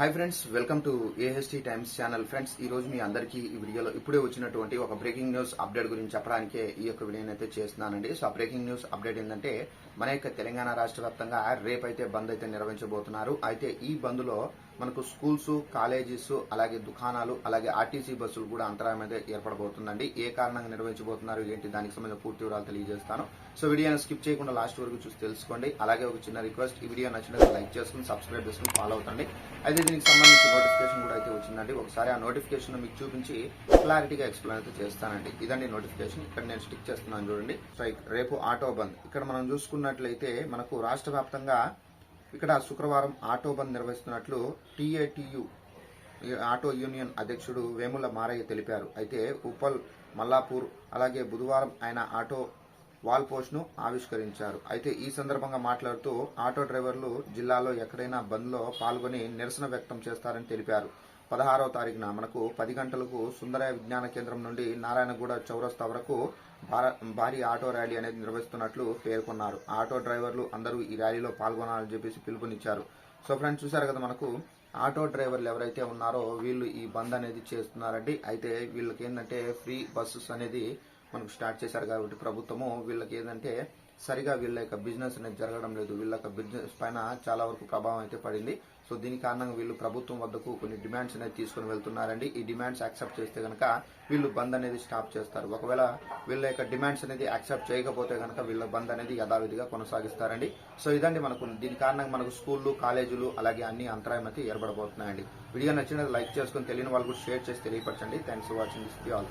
Hi friends welcome to AHT times channel friends ఈ రోజు మీ అందరికీ ఈ వీడియోలో ఇప్పుడే వచ్చినటువంటి ఒక బ్రేకింగ్ న్యూస్ అప్డేట్ గురించి చెప్పడానికే ఈ యొక్క వీడియోని అయితే చేస్తున్నానండి. సో ఆ బ్రేకింగ్ న్యూస్ అప్డేట్ ఏంటంటే మన యొక్క తెలంగాణ రాష్ట్ర వ్యాప్తంగా రేపైతే బంద్ అయితే నిర్వహించబోతున్నారు. అయితే ఈ బంద్లో మనకు స్కూల్స్ కాలేజెస్ అలాగే దుకాణాలు అలాగే ఆర్టీసీ బస్సులు కూడా అంతరాయం అయితే ఏర్పడబోతుందండి. ఏ కారణంగా నిర్వహించబోతున్నారు ఏంటి దానికి సంబంధించిన పూర్తి వివరాలు తెలియజేస్తాను. సో వీడియోని స్కిప్ చేయకుండా లాస్ట్ వరకు చూసి తెలుసుకోండి. అలాగే ఒక చిన్న రిక్వెస్ట్ ఈ వీడియో నచ్చినట్టు లైక్ చేసుకుని సబ్స్క్రైబ్ చేసుకుని ఫాలో అవుతండి. అయితే దీనికి సంబంధించి నోటిఫికేషన్ కూడా అయితే వచ్చిందండి. ఒకసారి ఆ నోటిఫికేషన్ మీకు చూపించి క్లారిటీగా ఎక్స్ప్లెయిన్ అయితే చేస్తానండి. ఇదండి నోటిఫికేషన్ ఇక్కడ నేను స్టిక్ చేస్తున్నాను చూడండి. స్ట్రైక్ రేపు ఆటో బంద్ ఇక్కడ మనం చూసుకున్నట్లయితే మనకు రాష్ట్ర వ్యాప్తంగా ఇక్కడ శుక్రవారం ఆటో బంద్ నిర్వహిస్తున్నట్లు టీఏటీయు ఆటో యూనియన్ అధ్యక్షుడు వేముల మారయ్య తెలిపారు. అయితే ఉప్పల్ మల్లాపూర్ అలాగే బుధవారం ఆయన ఆటో వాల్ పోస్ట్ను ఆవిష్కరించారు. అయితే ఈ సందర్భంగా మాట్లాడుతూ ఆటో డ్రైవర్లు జిల్లాలో ఎక్కడైనా బంద్లో పాల్గొని నిరసన వ్యక్తం చేస్తారని తెలిపారు. పదహారవ తారీఖున మనకు పది గంటలకు సుందరయ విజ్ఞాన కేంద్రం నుండి నారాయణగూడ చౌరస్తా వరకు భార- భారీ ఆటో ర్యాలీ అనేది నిర్వహిస్తున్నట్లు పేర్కొన్నారు. ఆటో డ్రైవర్లు అందరూ ఈ ర్యాలీలో పాల్గొనాలని చెప్పేసి పిలుపునిచ్చారు. సో ఫ్రెండ్స్ చూసారు కదా మనకు ఆటో డ్రైవర్లు ఎవరైతే ఉన్నారో వీళ్ళు ఈ బంద్ అనేది చేస్తున్నారండి. అయితే వీళ్ళకి ఏంటంటే ఫ్రీ బస్సెస్ అనేది మనకు స్టార్ట్ చేశారు కాబట్టి ప్రభుత్వము వీళ్ళకి ఏంటంటే సరిగా వీళ్ళ యొక్క బిజినెస్ అనేది జరగడం లేదు. వీళ్ళ యొక్క బిజినెస్ పైన చాలా వరకు ప్రభావం అయితే పడింది. సో దీని కారణంగా వీళ్ళు ప్రభుత్వం వద్దకు కొన్ని డిమాండ్స్ అనేది తీసుకుని వెళ్తున్నారండి. ఈ డిమాండ్స్ యాక్సెప్ట్ చేస్తే కనుక వీళ్ళు బంద్ అనేది స్టాప్ చేస్తారు. ఒకవేళ వీళ్ళ యొక్క డిమాండ్స్ అనేది యాక్సెప్ట్ చేయకపోతే కనుక వీళ్ళ బంద్ అనేది యథావిధిగా కొనసాగిస్తారండి. సో ఇదండి మనకు దీని కారణంగా మనకు స్కూళ్ళు కాలేజీలు అలాగే అన్ని అంతరాయం అయితే ఏర్పడబోతున్నాయండి. వీడియో నచ్చినది లైక్ చేసుకుని తెలియని వాళ్ళు కూడా షేర్ చేసి తెలియపరచండి. Thanks for watching this all